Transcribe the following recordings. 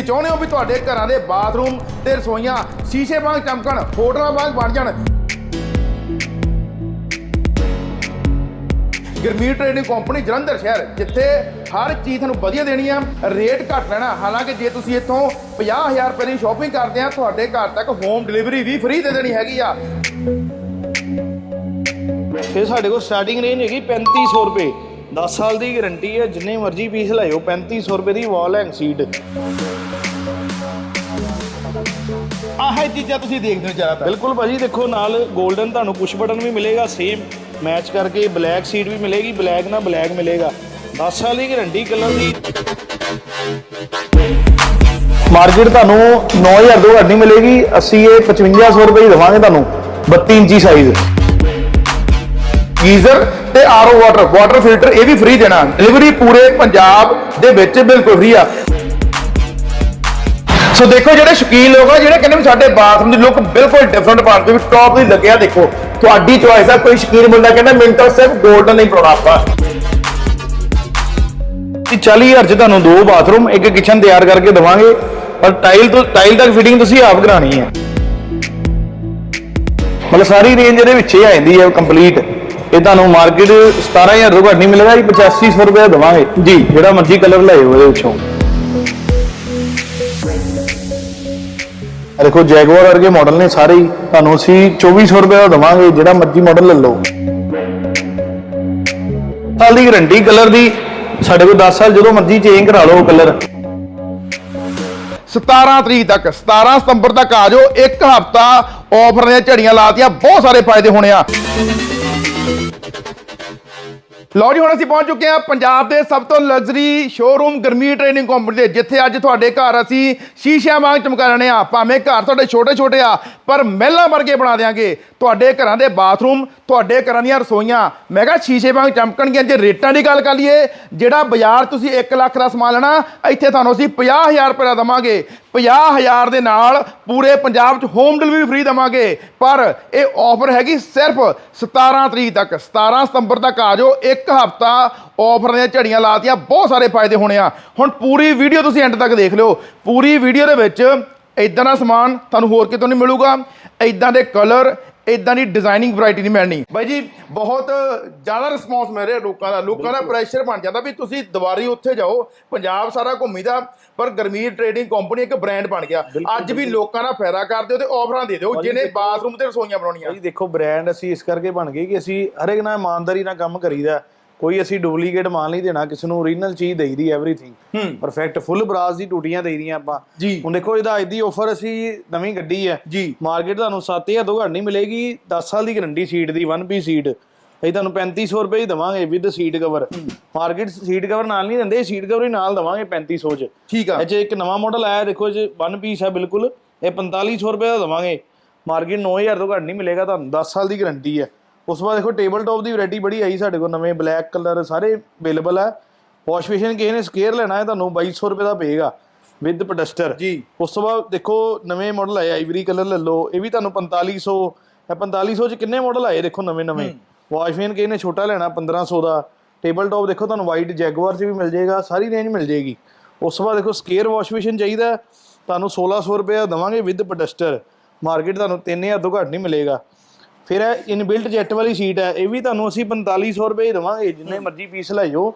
ਤੁਸੀਂ ਚਾਹੁੰਦੇ ਹੋ ਵੀ ਤੁਹਾਡੇ ਘਰਾਂ ਦੇ ਬਾਥਰੂਮ ਤੇ ਰਸੋਈਆਂ ਸ਼ੀਸ਼ੇ ਵਾਂਗ ਚਮਕਣ ਫੋਟੋਆਂ ਵਾਂਗ ਬਣ ਜਾਣ? ਗਰਮੀ ਟ੍ਰੇਡਿੰਗ ਕੰਪਨੀ ਜਲੰਧਰ ਸ਼ਹਿਰ, ਜਿੱਥੇ ਹਰ ਚੀਜ਼ ਤੁਹਾਨੂੰ ਵਧੀਆ ਦੇਣੀ ਆ, ਰੇਟ ਘੱਟ ਲੈਣਾ ਹਾਲਾਂਕਿ ਜੇ ਤੁਸੀਂ ਇੱਥੋਂ 50000 ਰੁਪਏ ਦੀ ਸ਼ਾਪਿੰਗ ਕਰਦੇ ਆ, ਤੁਹਾਡੇ ਘਰ ਤੱਕ ਹੋਮ ਡਿਲੀਵਰੀ ਵੀ ਫ੍ਰੀ ਦੇ ਦੇਣੀ ਹੈਗੀ ਆ। ਇਹ ਸਾਡੇ ਕੋਲ ਸਟਾਰਟਿੰਗ ਰੇਂਜ ਹੈਗੀ 3500 ਰੁਪਏ। 10 ਸਾਲ ਦੀ ਗਾਰੰਟੀ ਹੈ ਜਿੰਨੇ ਮਰਜ਼ੀ ਪੀਸ ਲਾਇਓ 3500 ਰੁਪਏ ਦੀ ਵਾਲ ਐਂਡ ਸੀਟ। ਆਹ ਚੀਜ਼ਾਂ ਤੁਸੀਂ ਦੇਖਦੇ ਹੋ ਜ਼ਿਆਦਾਤਰ? ਬਿਲਕੁਲ ਭਾਜੀ ਦੇਖੋ ਨਾਲ 골ਡਨ ਤੁਹਾਨੂੰ ਪੁਸ਼ ਬਟਨ ਵੀ ਮਿਲੇਗਾ ਸੇਮ ਮੈਚ ਕਰਕੇ ਬਲੈਕ ਸੀਟ ਵੀ ਮਿਲੇਗੀ ਬਲੈਕ ਨਾਲ ਬਲੈਕ ਮਿਲੇਗਾ। 10 ਸਾਲ ਦੀ ਗਾਰੰਟੀ ਕਲਰ ਦੀ। ਮਾਰਕੀਟ ਤੁਹਾਨੂੰ 9000 ਤੋਂ ਘੱਟ ਨਹੀਂ ਮਿਲੇਗੀ ਅਸੀਂ ਇਹ 5500 ਰੁਪਏ ਹੀ ਦੇਵਾਂਗੇ ਤੁਹਾਨੂੰ 32 ਇੰਚੀ ਸਾਈਜ਼ ਗੀਜ਼ਰ ਤੇ ਆਰਓ ਵਾਟਰ ਵਾਟਰ ਫਿਲਟਰ ਇਹ ਵੀ ਫ੍ਰੀ ਦੇਣਾ। ਡਿਲੀਵਰੀ ਪੂਰੇ ਪੰਜਾਬ ਦੇ ਵਿੱਚ ਬਿਲਕੁਲ ਫ੍ਰੀ ਆ। ਸੋ ਦੇਖੋ ਜਿਹੜੇ ਸ਼ੌਕੀਨ ਲੋਕ ਆ, ਜਿਹੜੇ ਕਹਿੰਦੇ ਵੀ ਸਾਡੇ ਬਾਥਰੂਮ ਦੀ ਲੁੱਕ ਬਿਲਕੁਲ ਡਿਫਰੈਂਟ ਪਾਉਣ ਤੇ ਵੀ ਟੌਪ ਦੀ ਲੱਗਿਆ, ਦੇਖੋ। ਤੁਹਾਡੀ ਚੋਇਸ ਆ, ਕੋਈ ਸ਼ੌਕੀਨ ਬੰਦਾ ਕਹਿੰਦਾ, ਮੈਨੂੰ ਤਾਂ ਸਿਰਫ 골ਡਨ ਨਹੀਂ ਪਾਉਣਾ ਆਪਾਂ। ਇਹ 40000 ਚ ਤੁਹਾਨੂੰ ਦੋ ਬਾਥਰੂਮ ਇੱਕ ਕਿਚਨ ਤਿਆਰ ਕਰਕੇ ਦੇਵਾਂਗੇ, ਪਰ ਟਾਈਲ ਤੋਂ ਟਾਈਲ ਤੱਕ ਫਿਟਿੰਗ ਤੁਸੀਂ ਆਪ ਕਰਾਣੀ ਹੈ। ਮਤਲਬ ਸਾਰੀ ਰੇਂਜ ਇਹਦੇ ਵਿੱਚ ਹੀ ਆ ਜਾਂਦੀ ਹੈ ਕੰਪਲੀਟ ਇਹ ਤੁਹਾਨੂੰ ਮਾਰਕੀਟ 17000 ਤੋਂ ਘੱਟ ਨਹੀਂ ਮਿਲੇਗਾ ਜੀ 8500 ਰੁਪਏ ਦੇਵਾਂਗੇ। ਜੀ। ਜਿਹੜਾ ਮਰਜ਼ੀ ਕਲਰ ਲਾਇਓ ਇਹਦੇ ਵਿੱਚੋਂ। ਦੇਖੋ ਜੈਗੁਆਰ ਵਰਗੇ ਮਾਡਲ ਨੇ ਸਾਰੇ ਹੀ। ਤੁਹਾਨੂੰ ਅਸੀਂ 2400 ਰੁਪਏ ਦਾ ਦੇਵਾਂਗੇ ਜਿਹੜਾ ਮਰਜ਼ੀ ਮਾਡਲ ਲੈ ਲਓ। ਸਾਲ ਦੀ ਗਾਰੰਟੀ ਕਲਰ ਦੀ ਸਾਡੇ ਕੋਲ 10 ਸਾਲ ਜਦੋਂ ਮਰਜ਼ੀ ਚੇਂਜ ਕਰਾ ਲਓ ਕਲਰ 17 ਤਰੀਕ ਤੱਕ 17 ਸਤੰਬਰ ਤੱਕ ਆ ਜਾਓ। ਇੱਕ ਹਫਤਾ ਆਫਰ ਦੀਆਂ ਝੜੀਆਂ ਲਾਤੀਆਂ ਬਹੁਤ ਸਾਰੇ ਫਾਇਦੇ ਹੋਣੇ ਆ। Thank you. ਲਓ ਜੀ, ਹੁਣ ਅਸੀਂ ਪਹੁੰਚ ਚੁੱਕੇ ਹਾਂ ਪੰਜਾਬ ਦੇ ਸਭ ਤੋਂ ਲਗਜ਼ਰੀ ਸ਼ੋਰੂਮ ਗਰਮੀ ਟ੍ਰੇਨਿੰਗ ਕੰਪਨੀ ਦੇ, ਜਿੱਥੇ ਅੱਜ ਤੁਹਾਡੇ ਘਰ ਅਸੀਂ ਸ਼ੀਸ਼ਿਆਂ ਵਾਂਗ ਚਮਕਾ ਰਹੇ ਆ ਭਾਵੇਂ ਘਰ ਤੁਹਾਡੇ ਛੋਟੇ ਛੋਟੇ ਆ, ਪਰ ਮਹਿਲਾਂ ਵਰਗੇ ਬਣਾ ਦੇਾਂਗੇ ਤੁਹਾਡੇ ਘਰਾਂ ਦੇ ਬਾਥਰੂਮ ਤੁਹਾਡੇ ਘਰਾਂ ਦੀਆਂ ਰਸੋਈਆਂ, ਮੈਂ ਕਿਹਾ ਸ਼ੀਸ਼ੇ ਵਾਂਗ ਚਮਕਣਗੀਆਂ। ਜੇ ਰੇਟਾਂ ਦੀ ਗੱਲ ਕਰ ਲਈਏ, ਜਿਹੜਾ ਬਾਜ਼ਾਰ ਤੁਸੀਂ 1 ਲੱਖ ਦਾ ਸਮਾਨ ਲੈਣਾ, ਇੱਥੇ ਤੁਹਾਨੂੰ ਅਸੀਂ 50000 ਰੁਪਏ ਦਾ ਦਵਾਂਗੇ। 50000 ਦੇ ਨਾਲ ਪੂਰੇ ਪੰਜਾਬ 'ਚ ਹੋਮ ਡਿਲੀਵਰੀ ਫ੍ਰੀ ਦਵਾਂਗੇ। ਪਰ ਇਹ ਆਫਰ ਹੈਗੀ ਸਿਰਫ 17 ਤਰੀਕ ਤੱਕ 17 ਸਤੰਬਰ ਤੱਕ ਆ ਜਾਓ। ਇੱਕ ਹਫਤਾ ਆਫਰ ਦੀਆਂ ਝੜੀਆਂ ਲਾਤੀਆਂ, ਬਹੁਤ ਸਾਰੇ ਫਾਇਦੇ ਹੋਣੇ ਆ। ਹੁਣ ਪੂਰੀ ਵੀਡੀਓ ਤੁਸੀਂ ਐਂਡ ਤੱਕ ਦੇਖ ਲਿਓ। ਪੂਰੀ ਵੀਡੀਓ ਦੇ ਵਿੱਚ ਇਦਾਂ ਦਾ ਸਮਾਨ ਤੁਹਾਨੂੰ ਹੋਰ ਕਿਤੋਂ ਨਹੀਂ ਮਿਲੂਗਾ। ਇਦਾਂ ਦੇ ਕਲਰ ਇਦਾਂ ਦੀ ਡਿਜ਼ਾਈਨਿੰਗ ਵੈਰਾਈਟੀ ਨਹੀਂ ਮਿਲਣੀ। ਬਾਈ ਜੀ ਬਹੁਤ ਜ਼ਿਆਦਾ ਰਿਸਪੌਂਸ ਮਿਲ ਰਿਹਾ ਲੋਕਾਂ ਦਾ। ਲੋਕਾਂ ਦਾ ਪ੍ਰੈਸ਼ਰ ਬਣ ਜਾਂਦਾ ਵੀ ਤੁਸੀਂ ਦੁਬਾਰੀ ਉੱਥੇ ਜਾਓ ਪੰਜਾਬ ਸਾਰਾ ਘੁੰਮੀਦਾ ਪਰ ਗਰਮੀਰ ਟ੍ਰੇਡਿੰਗ ਕੰਪਨੀ ਇੱਕ ਬ੍ਰਾਂਡ ਬਣ ਗਿਆ। ਅੱਜ ਵੀ ਲੋਕਾਂ ਦਾ ਫਾਇਦਾ ਕਰਦੇ ਹੋ ਤੇ ਆਫਰਾਂ ਦੇ ਦਿਓ ਜਿਹਨੇ ਬਾਥਰੂਮ ਤੇ ਰਸੋਈਆਂ ਬਣਾਉਣੀਆਂ। ਭਾਈ ਦੇਖੋ ਬ੍ਰਾਂਡ ਅਸੀਂ ਇਸ ਕਰਕੇ ਬਣ ਗਏ ਕਿ ਅਸੀਂ ਹਰ ਇੱਕ ਨਾਲ ਇਮਾਨਦਾਰੀ ਨਾਲ ਕੰਮ ਕਰੀਦਾ। ਕੋਈ ਅਸੀਂ ਡੁਪਲੀਕੇਟ ਮਾਲ ਨਹੀਂ ਦੇਣਾ ਕਿਸੇ ਨੂੰ ਓਰੀਜਨਲ ਚੀਜ਼ ਦੇਈਦੀ ਐਵਰੀਥਿੰਗ ਪਰਫੈਕਟ ਫੁੱਲ ਬਰਾਸ ਦੀ ਟੂਟੀਆਂ ਦੇਈਦੀਆਂ ਆਪਾਂ। ਜੀ। ਹੁਣ ਦੇਖੋ ਇਹਦਾ ਅੱਜ ਦੀ ਆਫਰ ਅਸੀਂ ਨਵੀਂ ਗੱਡੀ ਹੈ। ਜੀ। ਮਾਰਕੀਟ ਤੁਹਾਨੂੰ 7000 ਤੋਂ ਘੱਟ ਨਹੀਂ ਮਿਲੇਗੀ 10 ਸਾਲ ਦੀ ਗਾਰੰਟੀ ਸੀਟ ਦੀ 1 ਪੀ ਸੀਟ ਅਸੀਂ ਤੁਹਾਨੂੰ 3500 ਰੁਪਏ ਹੀ ਦਵਾਂਗੇ with seat cover market seat cover ਨਾਲ ਨਹੀਂ ਦਿੰਦੇ ਸੀਟ ਕਵਰ ਹੀ ਨਾਲ ਦਵਾਂਗੇ 3500 ਚ। ਠੀਕ ਆ। ਇਹ 'ਚ ਇੱਕ ਨਵਾਂ ਮਾਡਲ ਆਇਆ ਦੇਖੋ 'ਚ 1 ਪੀਸ ਹੈ ਬਿਲਕੁਲ। ਇਹ 4500 ਰੁਪਏ ਦਾ ਦਵਾਂਗੇ। ਮਾਰਕੀਟ 9000 ਤੋਂ ਘੱਟ ਨਹੀਂ ਮਿਲੇਗਾ ਤੁਹਾਨੂੰ 10 ਸਾਲ ਦੀ ਗਾਰੰਟੀ ਹੈ। ਉਸ ਤੋਂ ਬਾਅਦ ਦੇਖੋ ਟੇਬਲ ਟੌਪ ਦੀ ਵੈਰਾਈਟੀ ਬੜੀ ਆਈ ਸਾਡੇ ਕੋਲ ਨਵੇਂ ਬਲੈਕ ਕਲਰ ਸਾਰੇ ਅਵੇਲੇਬਲ ਹੈ ਵਾਸ਼ ਬੇਸਿਨ ਕਿਸੇ ਨੇ ਸਕੇਅਰ ਲੈਣਾ ਹੈ ਤੁਹਾਨੂੰ 2200 ਰੁਪਏ ਦਾ ਪਏਗਾ ਵਿਦ ਪਡਸਟਰ ਜੀ। ਉਸ ਤੋਂ ਬਾਅਦ ਦੇਖੋ ਨਵੇਂ ਮਾਡਲ ਆਏ ਆਈਵਰੀ ਕਲਰ ਲੈ ਲਓ ਇਹ ਵੀ ਤੁਹਾਨੂੰ 4500 ਇਹ 4500 ਚ ਕਿੰਨੇ ਮਾਡਲ ਆਏ ਦੇਖੋ ਨਵੇਂ ਨਵੇਂ। ਵਾਸ਼ ਬੇਸਿਨ ਕਿਸੇ ਨੇ ਛੋਟਾ ਲੈਣਾ 1500 ਦਾ। ਟੇਬਲ ਟੌਪ ਦੇਖੋ ਤੁਹਾਨੂੰ ਵਾਈਟ ਜੈਗੁਆਰ ਚ ਵੀ ਮਿਲ ਜਾਏਗਾ ਸਾਰੀ ਰੇਂਜ ਮਿਲ ਜਾਏਗੀ। ਉਸ ਤੋਂ ਬਾਅਦ ਦੇਖੋ ਸਕੇਅਰ ਵਾਸ਼ ਬੇਸਿਨ ਚਾਹੀਦਾ ਤੁਹਾਨੂੰ 1600 ਰੁਪਏ ਦਵਾਂਗੇ ਵਿਦ ਪਡਸਟਰ ਮਾਰਕੀਟ ਤੁਹਾਨੂੰ 3000 ਤੋਂ ਘੱਟ ਨਹੀਂ ਮਿਲੇਗਾ। ਫਿਰ ਇਹ ਇਨਬਿਲਟ ਜੈਟ ਵਾਲੀ ਸੀਟ ਹੈ ਇਹ ਵੀ ਤੁਹਾਨੂੰ ਅਸੀਂ 4500 ਰੁਪਏ ਦੇਵਾਂਗੇ ਜਿੰਨੇ ਮਰਜ਼ੀ ਪੀਸ ਲੈ ਜਾਓ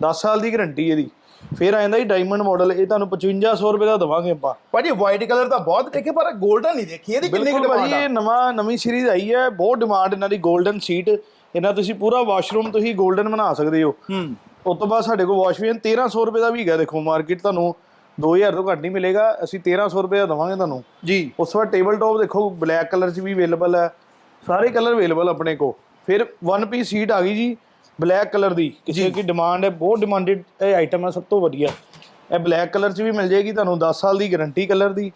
10 ਸਾਲ ਦੀ ਗਰੰਟੀ ਇਹਦੀ। ਫਿਰ ਆ ਜਾਂਦਾ ਜੀ ਡਾਇਮੰਡ ਮਾਡਲ ਇਹ ਤੁਹਾਨੂੰ 5500 ਰੁਪਏ ਦਾ ਦਵਾਂਗੇ ਆਪਾਂ। ਭਾਜੀ ਵਾਈਟ ਕਲਰ ਤਾਂ ਬਹੁਤ ਦੇਖੇ ਪਰ ਗੋਲਡਨ ਨਹੀਂ ਦੇਖੀ ਇਹਦੀ ਕਿੰਨੀ ਡਿਮਾਂਡ ਭਾਜੀ ਇਹ ਨਵਾਂ ਨਵੀਂ ਸੀਰੀਜ਼ ਆਈ ਹੈ ਬਹੁਤ ਡਿਮਾਂਡ ਇਹਨਾਂ ਦੀ ਗੋਲਡਨ ਸੀਟ ਇਹਨਾਂ ਤੁਸੀਂ ਪੂਰਾ ਵਾਸ਼ਰੂਮ ਤੁਸੀਂ ਗੋਲਡਨ ਬਣਾ ਸਕਦੇ ਹੋ। ਹੂੰ ਉਸ ਤੋਂ ਬਾਅਦ ਸਾਡੇ ਕੋਲ ਵਾਸ਼ ਵਾਸ਼ਵੇਨ 1300 ਰੁਪਏ ਦਾ ਵੀ ਹੈਗਾ ਦੇਖੋ ਮਾਰਕੀਟ ਤੁਹਾਨੂੰ 2000 ਤੋਂ ਘੱਟ ਨਹੀਂ ਮਿਲੇਗਾ ਅਸੀਂ 1300 ਰੁਪਏ ਦਾ ਦਵਾਂਗੇ ਤੁਹਾਨੂੰ। ਜੀ। ਉਸ ਤੋਂ ਬਾਅਦ ਟੇਬਲ ਟੌਪ ਦੇਖੋ ਬਲੈਕ ਕਲਰ 'ਚ ਵੀ ਅਵੇਲੇਬਲ ਹੈ। ਸਾਰੇ ਕਲਰ ਅਵੇਲੇਬਲ ਆਪਣੇ ਕੋ ਫਿਰ ਵਨ ਪੀਸ ਸੀਟ ਆ ਗਈ ਜੀ ਬਲੈਕ ਕਲਰ ਦੀ। ਕਿਸੇ ਕੀ ਡਿਮਾਂਡ ਹੈ ਬਹੁਤ ਡਿਮਾਂਡਡ ਇਹ ਆਈਟਮ ਹੈ ਸਭ ਤੋਂ ਵਧੀਆ। ਇਹ ਬਲੈਕ ਕਲਰ 'ਚ ਵੀ ਮਿਲ ਜਾਏਗੀ ਤੁਹਾਨੂੰ 10 ਸਾਲ ਦੀ ਗਾਰੰਟੀ ਕਲਰ ਦੀ।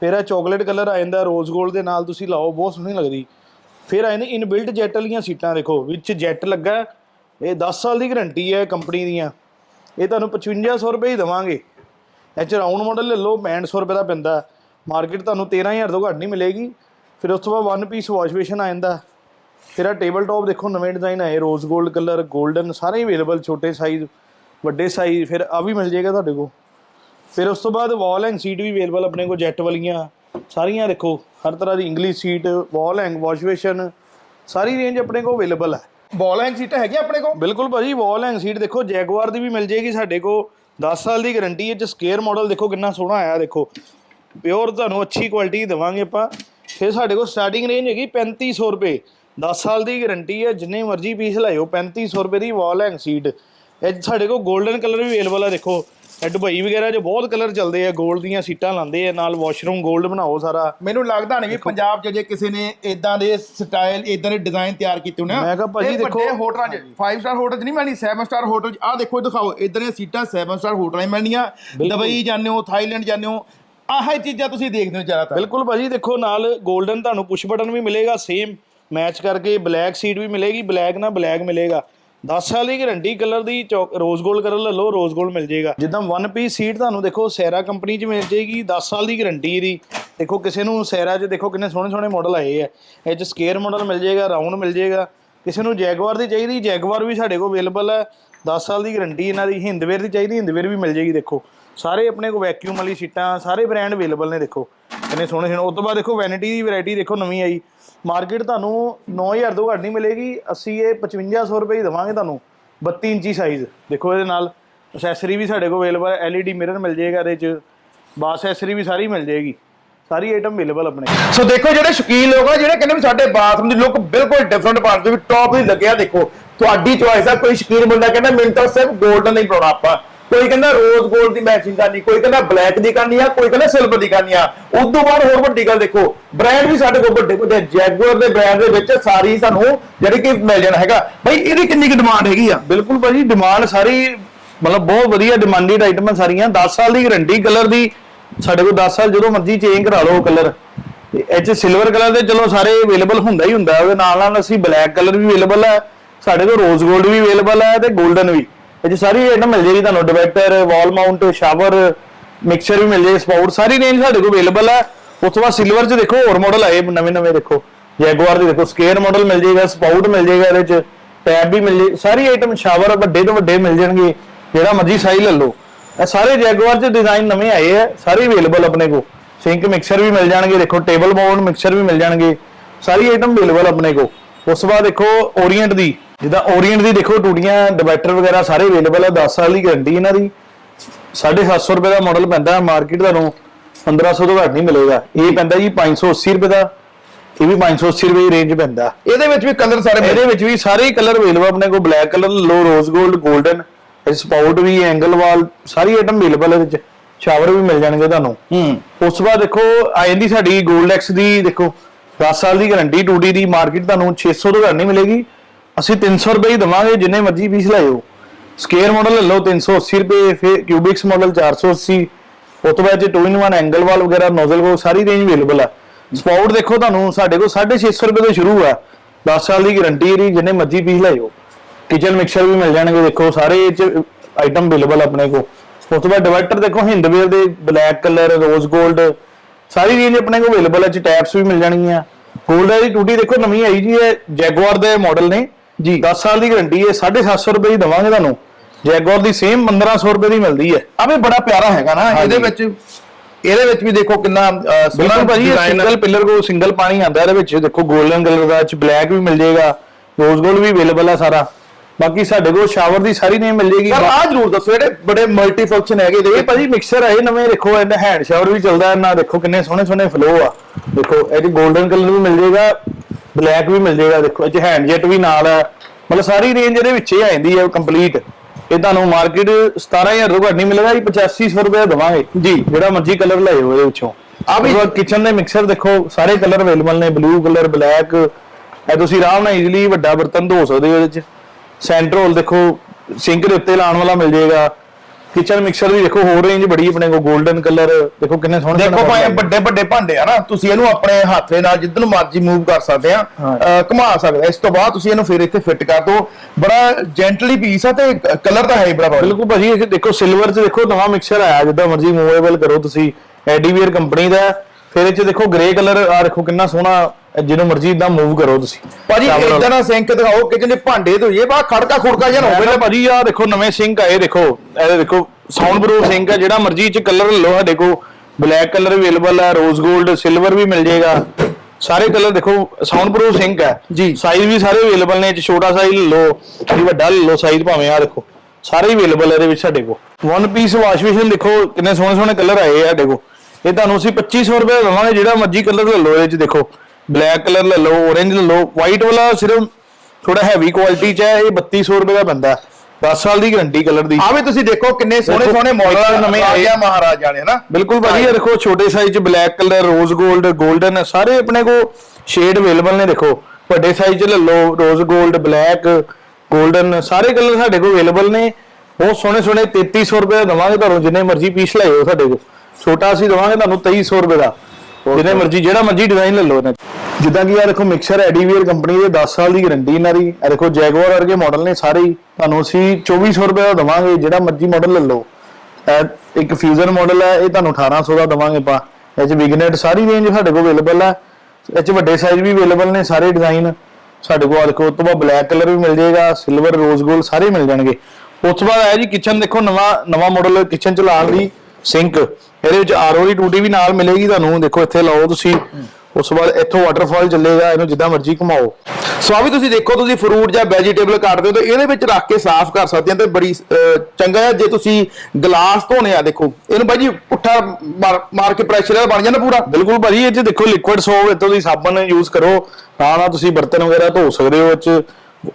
ਫਿਰ ਇਹ ਚਾਕਲੇਟ ਕਲਰ ਆ ਜਾਂਦਾ ਰੋਜ਼ 골ਡ ਦੇ ਨਾਲ ਤੁਸੀਂ ਲਾਓ ਬਹੁਤ ਸੋਹਣੀ ਲੱਗਦੀ। ਫਿਰ ਆਏ ਨੇ ਇਨਬਿਲਟ ਜੈਟ ਵਾਲੀਆਂ ਸੀਟਾਂ ਦੇਖੋ ਵਿੱਚ ਜੈਟ ਲੱਗਾ। ਇਹ 10 ਸਾਲ ਦੀ ਗਾਰੰਟੀ ਹੈ ਕੰਪਨੀ ਦੀਆਂ। ਇਹ ਤੁਹਾਨੂੰ 5500 ਰੁਪਏ ਹੀ ਦਵਾਂਗੇ। ਇਹ 'ਚ ਰਾਉਂਡ ਮਾਡਲ ਲੈ ਲਓ 6500 ਰੁਪਏ ਦਾ ਪੈਂਦਾ। ਮਾਰਕੀਟ ਤੁਹਾਨੂੰ 13000 ਤੋਂ ਘੱਟ ਨਹੀਂ ਮਿਲੇਗੀ। ਫਿਰ ਉਸ ਤੋਂ ਬਾਅਦ ਵਨ ਪੀਸ ਵਾਸ਼ ਬੇਸ਼ਨ ਆ ਜਾਂਦਾ। ਫਿਰ ਆ ਟੇਬਲ ਟੌਪ ਦੇਖੋ ਨਵੇਂ ਡਿਜ਼ਾਈਨ ਆਏ ਰੋਜ਼ 골ਡ ਕਲਰ 골ਡਨ ਸਾਰੇ ਅਵੇਲੇਬਲ ਛੋਟੇ ਸਾਈਜ਼ ਵੱਡੇ ਸਾਈਜ਼ ਫਿਰ ਆ ਵੀ ਮਿਲ ਜਾਏਗਾ ਤੁਹਾਡੇ ਕੋਲ। ਫਿਰ ਉਸ ਤੋਂ ਬਾਅਦ ਵਾਲ ਹੈਂਗ ਸੀਟ ਵੀ ਅਵੇਲੇਬਲ ਆਪਣੇ ਕੋਲ ਜੈਟ ਵਾਲੀਆਂ ਸਾਰੀਆਂ ਦੇਖੋ ਹਰ ਤਰ੍ਹਾਂ ਦੀ English seat wall hang wash basin ਸਾਰੀ ਰੇਂਜ ਆਪਣੇ ਕੋਲ ਅਵੇਲੇਬਲ ਹੈ ਬੋਲ ਹੈਂਗ ਸੀਟਾਂ ਹੈਗੀਆਂ ਆਪਣੇ ਕੋਲ? ਬਿਲਕੁਲ ਭਾਜੀ ਵਾਲ ਹੈਂਗ ਸੀਟ ਦੇਖੋ ਜੈਗੁਆਰ ਦੀ ਵੀ ਮਿਲ ਜੇਗੀ ਸਾਡੇ ਕੋਲ। 10 ਸਾਲ ਦੀ ਗਾਰੰਟੀ ਹੈ ਚ ਸਕੇਅਰ ਮਾਡਲ ਦੇਖੋ ਕਿੰਨਾ ਸੋਹਣਾ ਆਇਆ ਦੇਖੋ। ਪਿਓਰ ਤੁਹਾਨੂੰ ਅੱਛੀ ਕੁਆਲਿਟੀ ਦੇਵਾਂਗੇ ਆਪਾਂ। ਇਹ ਸਾਡੇ ਕੋਲ ਸਟਾਰਟਿੰਗ ਰੇਂਜ ਹੈਗੀ 3500 ਰੁਪਏ। 10 ਸਾਲ ਦੀ ਗਾਰੰਟੀ ਹੈ ਜਿੰਨੇ ਮਰਜ਼ੀ ਪੀਸ ਲਾਇਓ 3500 ਰੁਪਏ ਦੀ ਵਾਲ ਹੈਂਗ ਸੀਟ ਇਹ ਸਾਡੇ ਕੋਲ 골ਡਨ ਕਲਰ ਵੀ ਅਵੇਲੇਬਲ ਹੈ ਦੇਖੋ। ਇਹ ਦੁਬਈ ਵਗੈਰਾ 'ਚ ਬਹੁਤ ਕਲਰ ਚੱਲਦੇ ਆ 골ਡ ਦੀਆਂ ਸੀਟਾਂ ਲਾਉਂਦੇ ਆ ਨਾਲ ਵਾਸ਼ਰੂਮ 골ਡ ਬਣਾਓ ਸਾਰਾ। ਮੈਨੂੰ ਲੱਗਦਾ ਨਹੀਂ ਵੀ ਪੰਜਾਬ 'ਚ ਜੇ ਕਿਸੇ ਨੇ ਇਦਾਂ ਦੇ ਸਟਾਈਲ ਇਦਾਂ ਦੇ ਡਿਜ਼ਾਈਨ ਤਿਆਰ ਕੀਤੇ ਹੋਣੇ ਮੈਂ ਕਿਹਾ ਭਾਜੀ ਦੇਖੋ ਵੱਡੇ ਹੋਟਲਾਂ 'ਚ 5 ਸਟਾਰ ਹੋਟਲ 'ਚ ਨਹੀਂ ਮਿਲਣੀ 7 ਸਟਾਰ ਹੋਟਲ 'ਚ। ਆਹ ਦੇਖੋ ਦਿਖਾਓ ਇਦਾਂ ਦੀਆਂ ਸੀਟਾਂ 7 ਸਟਾਰ ਹੋਟਲਾਂ 'ਚ ਮਿਲਣੀਆਂ। ਦੁਬਈ ਜਾਂਦੇ ਹੋ ਥਾਈਲੈਂਡ ਜਾਂਦੇ ਹੋ ਆਹ ਆਹੇ ਚੀਜ਼ਾਂ ਤੁਸੀਂ ਦੇਖਦੇ ਹੋ ਜ਼ਿਆਦਾਤਰ। ਬਿਲਕੁਲ ਭਾਜੀ, ਦੇਖੋ, ਨਾਲ 골ਡਨ ਤੁਹਾਨੂੰ ਪੁਸ਼ ਬਟਨ ਵੀ ਮਿਲੇਗਾ ਸੇਮ ਮੈਚ ਕਰਕੇ ਬਲੈਕ ਸੀਟ ਵੀ ਮਿਲੇਗੀ ਬਲੈਕ ਨਾਲ ਬਲੈਕ ਮਿਲੇਗਾ। 10 ਸਾਲ ਦੀ ਗਰੰਟੀ ਕਲਰ ਦੀ ਰੋਜ਼ 골ਡ ਕਲਰ ਲੈ ਲਓ ਰੋਜ਼ 골ਡ ਮਿਲ ਜੇਗਾ ਜਿੱਦਾਂ ਵਨ ਪੀਸ ਸੀਟ ਤੁਹਾਨੂੰ ਦੇਖੋ ਸੈਰਾ ਕੰਪਨੀ 'ਚ ਮਿਲ ਜੇਗੀ 10 ਸਾਲ ਦੀ ਗਰੰਟੀ ਦੀ ਦੇਖੋ, ਕਿਸੇ ਨੂੰ ਸੈਰਾ 'ਚ ਦੇਖੋ, ਕਿੰਨੇ ਸੋਹਣੇ ਸੋਹਣੇ ਮਾਡਲ ਆਏ ਆ। ਇਹ 'ਚ ਸਕੇਅਰ ਮਾਡਲ ਮਿਲ ਜੇਗਾ ਰਾਉਂਡ ਮਿਲ ਜੇਗਾ ਕਿਸੇ ਨੂੰ ਜੈਗਵਾਰ ਦੀ ਚਾਹੀਦੀ ਜੈਗਵਾਰ ਵੀ ਸਾਡੇ ਕੋਲ ਅਵੇਲੇਬਲ ਹੈ 10 ਸਾਲ ਦੀ ਗਰੰਟੀ ਇਹਨਾਂ ਦੀ ਹਿੰਦਵੇਰ ਦੀ ਚਾਹੀਦੀ ਹਿੰਦਵੇਰ ਵੀ ਮਿਲ ਜੇਗੀ ਦੇਖੋ। ਸਾਰੇ ਆਪਣੇ ਕੋਲ ਵੈਕਿਊਮ ਵਾਲੀ ਸੀਟਾਂ, ਸਾਰੇ ਬ੍ਰਾਂਡ ਅਵੇਲੇਬਲ ਨੇ ਦੇਖੋ। ਕਿੰਨੇ ਸੋਹਣੇ ਸੋਹਣੇ। ਉਸ ਤੋਂ ਬਾਅਦ ਦੇਖੋ ਵੈਨਿਟੀ ਦੀ ਵੈਰਾਈਟੀ ਦੇਖੋ, ਨਵੀਂ ਆਈ। ਮਾਰਕੀਟ ਤੁਹਾਨੂੰ 9000 ਤੋਂ ਘੱਟ ਨਹੀਂ ਮਿਲੇਗੀ। ਅਸੀਂ ਇਹ 5500 ਰੁਪਏ ਹੀ ਦੇਵਾਂਗੇ ਤੁਹਾਨੂੰ। 32 ਇੰਚੀ ਸਾਈਜ਼ ਦੇਖੋ ਇਹਦੇ ਨਾਲ ਅਸੈਸਰੀ ਵੀ ਸਾਡੇ ਕੋਲ ਅਵੇਲੇਬਲ ਹੈ। LED ਮਿਰਰ ਮਿਲ ਜਾਏਗਾ ਇਹਦੇ 'ਚ। ਬਾਸ ਅਸੈਸਰੀ ਵੀ ਸਾਰੀ ਮਿਲ ਜਾਏਗੀ। ਸਾਰੀ ਆਈਟਮ ਅਵੇਲੇਬਲ ਆਪਣੇ ਸੋ ਦੇਖੋ ਜਿਹੜੇ ਸ਼ੌਕੀਨ ਲੋਕ ਆ, ਜਿਹੜੇ ਕਹਿੰਦੇ ਵੀ ਸਾਡੇ ਬਾਥਰੂਮ ਦੀ ਲੁੱਕ ਬਿਲਕੁਲ ਡਿਫਰੈਂਟ ਪਾਉਣ ਵੀ ਟੌਪ ਹੀ ਲੱਗਿਆ, ਦੇਖੋ। ਤੁਹਾਡੀ ਚੋਇਸ ਆ। ਕੋਈ ਸ਼ੌਕੀਨ ਬੰਦਾ ਕਹਿੰਦਾ, ਮੈਨੂੰ ਤਾਂ ਸਿਰਫ 골ਡ ਨਹੀਂ ਪਾਉਣਾ ਆਪਾਂ। ਕੋਈ ਕਹਿੰਦਾ ਰੋਜ਼ 골ਡ ਦੀ ਮੈਚਿੰਗ ਕਰਨੀ, ਕੋਈ ਕਹਿੰਦਾ ਬਲੈਕ ਦੀ ਕਰਨੀ ਆ, ਕੋਈ ਕਹਿੰਦਾ ਸਿਲਵਰ ਦੀ ਕਰਨੀ ਆ। ਉਸ ਤੋਂ ਬਾਅਦ ਹੋਰ ਵੱਡੀ ਗੱਲ ਦੇਖੋ ਬ੍ਰਾਂਡ ਵੀ ਸਾਡੇ ਕੋਲ ਵੱਡੇ ਵੱਡੇ ਜੈਗੁਅਰ ਦੇ ਬ੍ਰਾਂਡ ਦੇ ਵਿੱਚ ਸਾਰੀ ਸਾਨੂੰ ਜਿਹੜੀ ਕਿ ਮਿਲ ਜਾਣਾ ਹੈਗਾ। ਭਾਈ ਇਹਦੀ ਕਿੰਨੀ ਕੁ ਡਿਮਾਂਡ ਹੈਗੀ ਆ? ਬਿਲਕੁਲ ਭਾਜੀ ਡਿਮਾਂਡ ਸਾਰੀ, ਮਤਲਬ ਬਹੁਤ ਵਧੀਆ ਡਿਮਾਂਡਿਡ ਆਈਟਮਾਂ ਸਾਰੀਆਂ। 10 ਸਾਲ ਦੀ ਗਰੰਟੀ ਕਲਰ ਦੀ, ਸਾਡੇ ਕੋਲ 10 ਸਾਲ ਜਦੋਂ ਮਰਜ਼ੀ ਚੇਂਜ ਕਰਾ ਲਓ ਕਲਰ ਇਹ ਚ ਸਿਲਵਰ ਕਲਰ ਦੇ ਚਲੋ ਸਾਰੇ ਅਵੇਲੇਬਲ ਹੁੰਦਾ ਹੀ ਹੁੰਦਾ। ਉਹਦੇ ਨਾਲ ਨਾਲ ਅਸੀਂ ਬਲੈਕ ਕਲਰ ਵੀ ਅਵੇਲੇਬਲ ਹੈ ਸਾਡੇ ਕੋਲ ਰੋਜ਼ 골ਡ ਵੀ ਅਵੇਲੇਬਲ ਹੈ ਤੇ ਗੋਲਡਨ ਵੀ। ਇਹ 'ਚ ਸਾਰੀ ਆਈਟਮ ਮਿਲ ਜੇਗੀ ਤੁਹਾਨੂੰ divider wall mount, shower mixer ਵੀ ਮਿਲ ਜੇ ਸਪਾਊਟ, ਸਾਰੀ ਰੇਂਜ ਸਾਡੇ ਕੋਲ ਅਵੇਲੇਬਲ ਹੈ। ਉਸ ਤੋਂ ਬਾਅਦ ਸਿਲਵਰ 'ਚ ਦੇਖੋ, ਹੋਰ ਮਾਡਲ ਆਏ, ਨਵੇਂ ਨਵੇਂ ਦੇਖੋ। ਜੈਗੁਆਰ ਦੇ ਦੇਖੋ ਸਕੇਅਰ ਮਾਡਲ ਮਿਲ ਜੇਗਾ ਸਪਾਊਟ ਮਿਲ ਜੇਗਾ ਇਹਦੇ 'ਚ ਟੈਬ ਵੀ ਮਿਲ ਜੇ ਸਾਰੀ ਆਈਟਮ ਸ਼ਾਵਰ ਵੱਡੇ ਤੋਂ ਵੱਡੇ ਮਿਲ ਜਾਣਗੇ, ਜਿਹੜਾ ਮਰਜ਼ੀ ਸਾਈਜ਼ ਲੈ ਲਓ। ਇਹ ਸਾਰੇ ਜੈਗੁਆਰ 'ਚ ਡਿਜ਼ਾਈਨ ਨਵੇਂ ਆਏ ਆ ਸਾਰੇ ਅਵੇਲੇਬਲ ਆਪਣੇ ਕੋਲ। ਸਿੰਕ ਮਿਕਸਰ ਵੀ ਮਿਲ ਜਾਣਗੇ, ਦੇਖੋ ਟੇਬਲ ਮਾਊਂਟ ਮਿਕਸਰ ਵੀ ਮਿਲ ਜਾਣਗੇ, ਸਾਰੀ ਆਈਟਮ ਅਵੇਲੇਬਲ ਆਪਣੇ ਕੋਲ। ਉਸ ਤੋਂ ਬਾਅਦ ਦੇਖੋ ਓਰੀਐਂਟ ਦੀ ਜਿੱਦਾਂ ਓਰੀਐਂਟ ਦੀ ਦੇਖੋ ਟੂਟੀਆਂ ਡਿਵੈਟਰ ਵਗੈਰਾ ਸਾਰੇ ਅਵੇਲੇਬਲ ਹੈ 10 ਸਾਲ ਦੀ ਗਾਰੰਟੀ ਇਹਨਾਂ ਦੀ। 750 ਰੁਪਏ ਦਾ ਮਾਡਲ ਪੈਂਦਾ ਮਾਰਕੀਟ ਤੁਹਾਨੂੰ 1500 ਤੋਂ ਘੱਟ ਨਹੀਂ ਮਿਲੇਗਾ। ਇਹ ਪੈਂਦਾ ਜੀ 580 ਰੁਪਏ ਦਾ ਇਹ ਵੀ 580 ਰੁਪਏ ਰੇਂਜ ਪੈਂਦਾ। ਇਹਦੇ ਵਿੱਚ ਵੀ ਕਲਰ ਸਾਰੇ ਇਹਦੇ ਵਿੱਚ ਵੀ ਸਾਰੇ ਕਲਰ ਅਵੇਲੇਬਲ ਆਪਣੇ ਕੋਲ ਬਲੈਕ ਕਲਰ ਲੋ ਰੋਜ਼ 골ਡ 골ਡਨ ਸਪਾਊਟ ਵੀ ਐਂਗਲ ਵਾਲ ਸਾਰੀ ਆਈਟਮ ਅਵੇਲੇਬਲ ਹੈ ਵਿੱਚ। ਸ਼ਾਵਰ ਵੀ ਮਿਲ ਜਾਣਗੇ ਤੁਹਾਨੂੰ। ਹੂੰ। ਉਸ ਤੋਂ ਬਾਅਦ ਦੇਖੋ ਆ ਜਾਂਦੀ ਸਾਡੀ 골ਡ ਐਕਸ ਦੀ ਦੇਖੋ 10 ਸਾਲ ਦੀ ਗਾਰੰਟੀ ਟੂਡੀ ਦੀ ਮਾਰਕੀਟ ਤੁਹਾਨੂੰ 600 ਤੋਂ ਘੱਟ ਨਹੀਂ ਮਿਲੇਗੀ। ਅਸੀਂ 300 ਰੁਪਏ ਹੀ ਦਵਾਂਗੇ, ਜਿੰਨੇ ਮਰਜ਼ੀ ਪੀਸ ਲਾਇਓ ਸਕੇਅਰ ਮਾਡਲ ਲੈ ਲਓ 380 ਰੁਪਏ, ਫਿਰ ਕਿਊਬਿਕਸ ਮਾਡਲ 480 ਉਸ ਤੋਂ ਬਾਅਦ ਜੇ 2 ਇਨ 1 ਐਂਗਲ ਵਾਲ ਵਗੈਰਾ ਨੋਜ਼ਲ ਕੋ ਸਾਰੀ ਰੇਂਜ ਅਵੇਲੇਬਲ ਆ। ਸਪਾਊਟ ਦੇਖੋ ਤੁਹਾਨੂੰ, ਸਾਡੇ ਕੋਲ 650 ਰੁਪਏ ਤੋਂ ਸ਼ੁਰੂ ਆ। 10 ਸਾਲ ਦੀ ਗਾਰੰਟੀ ਇਹਦੀ, ਜਿੰਨੇ ਮਰਜ਼ੀ ਪੀਸ ਲਾਇਓ ਕਿਚਨ ਮਿਕਸਰ ਵੀ ਮਿਲ ਜਾਣਗੇ, ਦੇਖੋ, ਸਾਰੇ ਚ ਆਈਟਮ ਅਵੇਲੇਬਲ ਆਪਣੇ ਕੋਲ। ਉਸ ਤੋਂ ਬਾਅਦ ਡਿਵਾਈਡਰ ਦੇਖੋ ਹਿੰਦਵੇਅਰ ਦੇ ਬਲੈਕ ਕਲਰ ਰੋਜ਼ 골ਡ ਸਾਰੀ ਰੇਂਜ ਆਪਣੇ ਕੋਲ ਅਵੇਲੇਬਲ ਹੈ ਚ ਟੈਪਸ ਵੀ ਮਿਲ ਜਾਣਗੀਆਂ। 골ਡ ਦੀ ਟੂਟੀ ਦੇਖੋ, ਨਵੀਂ ਆਈ ਜੀ ਹੈ ਜੈਗੁਆਰ ਦੇ ਮਾਡਲ ਨੇ। ਜੀ। 10 ਸਾਲ ਦੀ ਗਾਰੰਟੀ ਹੈ 750 ਰੁਪਏ ਦੀ ਦਵਾਂਗੇ ਤੁਹਾਨੂੰ। ਜੈਗੋਰ ਦੀ ਸੇਮ 1500 ਰੁਪਏ ਦੀ ਮਿਲਦੀ ਹੈ। ਆ ਵੀ ਬੜਾ ਪਿਆਰਾ ਹੈਗਾ ਨਾ ਇਹਦੇ ਵਿੱਚ ਇਹਦੇ ਵਿੱਚ ਵੀ ਦੇਖੋ ਕਿੰਨਾ ਬਿਲਕੁਲ ਭਾਜੀ ਸਿੰਗਲ ਪਿਲਰ ਕੋ ਸਿੰਗਲ ਪਾਣੀ ਆਂਦਾ ਇਹਦੇ ਵਿੱਚ। ਦੇਖੋ 골ਡਨ ਕਲਰ ਦਾ ਚ ਬਲੈਕ ਵੀ ਮਿਲ ਜਾਏਗਾ। ਰੋਜ਼ 골ਡ ਵੀ ਅਵੇਲੇਬਲ ਆ ਸਾਰਾ। ਬਾਕੀ ਸਾਡੇ ਕੋਲ ਸ਼ਾਵਰ ਦੀ ਸਾਰੀ ਨੇਮ ਮਿਲ ਜੇਗੀ ਸਰ ਆ ਜਰੂਰ ਦੱਸੋ ਜਿਹੜੇ ਬੜੇ ਮਲਟੀ ਫੰਕਸ਼ਨ ਹੈਗੇ ਇਹ ਭਾਜੀ ਮਿਕਸਰ ਹੈ ਇਹ ਨਵੇਂ ਦੇਖੋ ਇਹਨਾਂ ਹੈਂਡ ਸ਼ਾਵਰ ਵੀ ਚੱਲਦਾ ਹੈ। ਨਾ ਦੇਖੋ ਕਿੰਨੇ ਸੋਹਣੇ ਸੋਹਣੇ ਫਲੋ ਆ। ਦੇਖੋ ਇਹ 골ਡਨ ਕਲਰ ਵੀ ਮਿਲ ਜੇਗਾ ਬਲੈਕ ਵੀ ਮਿਲ ਜਾਏਗਾ ਦੇਖੋ ਇਹ ਚ ਹੈਂਡ ਜੈਟ ਵੀ ਨਾਲ ਹੈ। ਮਤਲਬ ਸਾਰੀ ਰੇਂਜ ਇਹਦੇ ਵਿੱਚ ਹੀ ਆ ਜਾਂਦੀ ਹੈ ਕੰਪਲੀਟ ਇਹ ਤੁਹਾਨੂੰ ਮਾਰਕੀਟ 17000 ਤੋਂ ਘੱਟ ਨਹੀਂ ਮਿਲੇਗਾ ਜੀ 8500 ਰੁਪਏ ਦਵਾਂਗੇ। ਜੀ। ਜਿਹੜਾ ਮਰਜ਼ੀ ਕਲਰ ਲਾਇਓ ਇਹਦੇ ਵਿੱਚੋਂ। ਆ ਵੀ ਕਿਚਨ ਦੇ ਮਿਕਸਰ ਦੇਖੋ ਸਾਰੇ ਕਲਰ ਅਵੇਲੇਬਲ ਨੇ ਬਲੂ ਕਲਰ ਬਲੈਕ ਇਹ ਤੁਸੀਂ ਆਰਾਮ ਨਾਲ ਈਜ਼ੀਲੀ ਵੱਡਾ ਬਰਤਨ ਧੋ ਸਕਦੇ ਹੋ ਇਹਦੇ ਚ। ਸੈਂਟਰੋਲ ਦੇਖੋ ਸਿੰਕ ਦੇ ਉੱਤੇ ਲਾਉਣ ਵਾਲਾ ਮਿਲ ਜਾਏਗਾ। ਕਿਚਨ ਮਿਕਸਰ ਦੀ ਦੇਖੋ ਹੋਰ ਰੇਂਜ ਬੜੀ ਆਪਣੇ ਕੋਲ 골ਡਨ ਕਲਰ ਦੇਖੋ ਕਿੰਨੇ ਸੋਹਣੇ ਦੇਖੋ ਭਾਵੇਂ ਵੱਡੇ ਵੱਡੇ ਭਾਂਡੇ ਆ ਨਾ ਤੁਸੀਂ ਇਹਨੂੰ ਆਪਣੇ ਹੱਥ ਦੇ ਨਾਲ ਜਿੱਦਨ ਮਰਜ਼ੀ ਮੂਵ ਕਰ ਸਕਦੇ ਆ ਘੁਮਾ ਸਕਦੇ ਆ। ਇਸ ਤੋਂ ਬਾਅਦ ਤੁਸੀਂ ਇਹਨੂੰ ਫਿਰ ਇੱਥੇ ਫਿੱਟ ਕਰ ਦਿਓ। ਬੜਾ ਜੈਂਟਲੀ ਪੀਸ ਆ ਤੇ ਕਲਰ ਤਾਂ ਹੈ ਹੀ ਬੜਾ ਬਿਲਕੁਲ ਭਾਜੀ ਇਹ ਦੇਖੋ ਸਿਲਵਰ 'ਚ ਦੇਖੋ ਨਵਾਂ ਮਿਕਸਰ ਆਇਆ ਜਿੱਦਾਂ ਮਰਜ਼ੀ ਮੂਵੇਬਲ ਕਰੋ ਤੁਸੀਂ। ਐਡੀਵੀਅਰ ਕੰਪਨੀ ਦਾ। ਫਿਰ ਇਹ 'ਚ ਦੇਖੋ ਗ੍ਰੇ ਕਲਰ ਆ ਦੇਖੋ ਕਿੰਨਾ ਸੋਹਣਾ ਜਿਹਨੂੰ ਮਰਜ਼ੀ ਇਦਾਂ ਮੂਵ ਕਰੋ ਤੁਸੀਂ। ਭਾਜੀ ਵਾਲਾ। ਇਦਾਂ ਦਾ ਸਿੰਕ ਦਿਖਾਓ ਕਿਚਨ ਦੇ ਭਾਂਡੇ ਧੋਈਏ ਬਾ ਖੜਕਾ ਖੁੜਕਾ ਜਾਂ ਨਾ ਹੋਵੇ ਪਹਿਲਾਂ ਭਾਜੀ ਆ ਦੇਖੋ ਨਵੇਂ ਸਿੰਕ ਆਏ ਦੇਖੋ। ਇਹ ਦੇਖੋ ਸਾਊਂਡ ਪ੍ਰੂਫ ਸਿੰਕ ਹੈ ਜਿਹੜਾ ਮਰਜ਼ੀ ਚ ਕਲਰ ਲੈ ਲਓ ਸਾਡੇ ਕੋਲ। ਬਲੈਕ ਕਲਰ ਅਵੇਲੇਬਲ ਹੈ ਰੋਜ਼ 골ਡ ਸਿਲਵਰ ਵੀ ਮਿਲ ਜਾਏਗਾ। ਸਾਰੇ ਕਲਰ ਦੇਖੋ ਸਾਊਂਡ ਪ੍ਰੂਫ ਸਿੰਕ ਹੈ ਜੀ। ਸਾਈਜ਼ ਵੀ ਸਾਰੇ ਅਵੇਲੇਬਲ ਨੇ ਇਹ 'ਚ ਛੋਟਾ ਸਾਈਜ਼ ਲੈ ਲਓ ਜੀ ਵੱਡਾ ਲੈ ਲਓ ਸਾਈਜ਼ ਭਾਵੇਂ ਆ ਦੇਖੋ। ਸਾਰੇ ਅਵੇਲੇਬਲ ਇਹਦੇ ਵਿੱਚ ਸਾਡੇ ਕੋਲ। ਵਨ ਪੀਸ ਵਾਸ਼ ਬੇਸਿਨ ਦੇਖੋ ਕਿੰਨੇ ਸੋਹਣੇ ਸੋਹਣੇ ਕਲਰ ਆਏ ਆ ਸਾਡੇ ਕੋਲ। ਇਹ ਤੁਹਾਨੂੰ ਅਸੀਂ 2500 ਰੁਪਏ ਦਾ ਦਵਾਂਗੇ ਜਿਹੜਾ ਮਰਜ਼ੀ ਕਲਰ ਲੈ ਲਓ ਇਹਦੇ 'ਚ ਦੇਖੋ। ਬਲੈਕ ਕਲਰ ਲੈ ਲਓ orange ਲੈ ਲਓ white ਵਾਲਾ ਸਿਰਫ ਥੋੜਾ ਹੈਵੀ ਕੁਆਲਿਟੀ ਚ ਹੈ ਇਹ 3200 ਰੁਪਏ ਦਾ ਬੰਦਾ 10 ਸਾਲ ਦੀ ਗਾਰੰਟੀ ਕਲਰ ਦੀ। ਆ ਵੀ ਤੁਸੀਂ ਦੇਖੋ ਕਿੰਨੇ ਸੋਹਣੇ ਸੋਹਣੇ ਮਾਡਲ ਨਵੇਂ ਆਏ ਆ ਮਹਾਰਾਜਾ ਨੇ ਹਨਾ? ਬਿਲਕੁਲ ਭਾਜੀ ਇਹ ਦੇਖੋ ਛੋਟੇ ਸਾਈਜ਼ ਚ ਬਲੈਕ ਕਲਰ ਰੋਜ਼ 골ਡ 골ਡਨ ਸਾਰੇ ਆਪਣੇ ਕੋ ਸ਼ੇਡ ਅਵੇਲੇਬਲ ਨੇ ਦੇਖੋ। ਵੱਡੇ ਸਾਈਜ਼ ਚ ਲੈ ਲਓ ਰੋਜ਼ 골ਡ ਬਲੈਕ 골ਡਨ ਸਾਰੇ ਕਲਰ ਸਾਡੇ ਕੋਲ ਅਵੇਲੇਬਲ ਨੇ। ਬਹੁਤ ਸੋਹਣੇ ਸੋਹਣੇ 3300 ਰੁਪਏ ਦਾ ਦਵਾਂਗੇ ਤੁਹਾਨੂੰ ਜਿੰਨੇ ਮਰਜ਼ੀ ਪੀਸ ਲੈ ਜਾਓ ਸਾਡੇ ਕੋਲ। ਛੋਟਾ ਅਸੀਂ ਦਵਾਂਗੇ ਤੁਹਾਨੂੰ 2300 ਰੁਪਏ ਦਾ। ਜਿੰਨੇ ਮਰਜ਼ੀ ਜਿਹੜਾ ਮਰਜ਼ੀ ਡਿਜ਼ਾਈਨ ਲੈ ਲਓ ਇਹਨਾਂ 'ਚ। ਜਿੱਦਾਂ ਕਿ ਆ ਦੇਖੋ ਮਿਕਸਰ ਐਡੀਵੀਅਰ ਕੰਪਨੀ ਦੇ 10 ਸਾਲ ਦੀ ਗਾਰੰਟੀ ਇਹਨਾਂ ਦੀ। ਇਹ ਦੇਖੋ ਜੈਗੁਆਰ ਵਰਗੇ ਮਾਡਲ ਨੇ ਸਾਰੇ ਤੁਹਾਨੂੰ ਅਸੀਂ 2400 ਰੁਪਏ ਦਾ ਦਵਾਂਗੇ ਜਿਹੜਾ ਮਰਜ਼ੀ ਮਾਡਲ ਲੈ ਲਓ। ਇੱਕ ਫਿਊਜ਼ਨ ਮਾਡਲ ਹੈ ਇਹ ਤੁਹਾਨੂੰ 1800 ਦਾ ਦਵਾਂਗੇ ਆਪਾਂ। ਇਹ ਚ ਵਿਗਨੇਟ ਸਾਰੀ ਰੇਂਜ ਸਾਡੇ ਕੋਲ ਅਵੇਲੇਬਲ ਹੈ। ਇਹ ਚ ਵੱਡੇ ਸਾਈਜ਼ ਵੀ ਅਵੇਲੇਬਲ ਨੇ ਸਾਰੇ ਡਿਜ਼ਾਈਨ ਸਾਡੇ ਕੋਲ ਦੇਖੋ ਉਸ ਤੋਂ ਬਾਅਦ ਬਲੈਕ ਕਲਰ ਵੀ ਮਿਲ ਜਾਏਗਾ ਸਿਲਵਰ ਰੋਜ਼ 골ਡ ਸਾਰੇ ਮਿਲ ਜਾਣਗੇ। ਉਸ ਤੋਂ ਬਾਅਦ ਆਇਆ ਜੀ ਕਿਚਨ ਦੇਖੋ ਨਵਾਂ ਨਵਾਂ ਮਾਡਲ ਕਿਚਨ ਚ ਲਾਉਣ ਦੀ। ਸਿੰਕ ਇਹਦੇ ਵਿੱਚ ਆਰਓ ਦੀ ਟੂਟੀ ਵੀ ਨਾਲ ਮਿਲੇਗੀ ਤੁਹਾਨੂੰ। ਦੇਖੋ, ਇੱਥੇ ਲਾਓ ਤੁਸੀਂ। ਉਸ ਤੋਂ ਬਾਅਦ ਇੱਥੋਂ ਵਾਟਰਫਾਲ ਚੱਲੇਗਾ, ਇਹਨੂੰ ਜਿੱਦਾਂ ਮਰਜ਼ੀ ਘੁਮਾਓ। ਸੋ ਆ ਵੀ ਤੁਸੀਂ ਦੇਖੋ, ਤੁਸੀਂ ਫਰੂਟ ਜਾਂ ਵੈਜੀਟੇਬਲ ਕੱਟਦੇ ਹੋ ਤਾਂ ਇਹਦੇ ਵਿੱਚ ਰੱਖ ਕੇ ਸਾਫ਼ ਕਰ ਸਕਦੇ ਆ ਤੇ ਬੜੀ ਚੰਗਾ ਹੈ ਜੇ ਤੁਸੀਂ ਗਲਾਸ ਧੋਣੇ ਆ, ਦੇਖੋ। ਇਹਨੂੰ ਭਾਜੀ ਪੁੱਠਾ ਮਾਰ- ਕੇ ਪ੍ਰੈਸ਼ਰ ਬਣ ਜਾਂਦਾ ਪੂਰਾ। ਬਿਲਕੁਲ ਭਾਜੀ, ਇਹ ਚ ਦੇਖੋ ਲਿਕੁਇਡ ਸੋਪ ਇੱਥੋਂ ਦੀ ਸਾਬਣ ਯੂਜ਼ ਕਰੋ। ਨਾਲ ਨਾਲ ਤੁਸੀਂ ਬਰਤਨ ਵਗੈਰਾ ਧੋ ਸਕਦੇ ਹੋ, ਇਹ ਚ।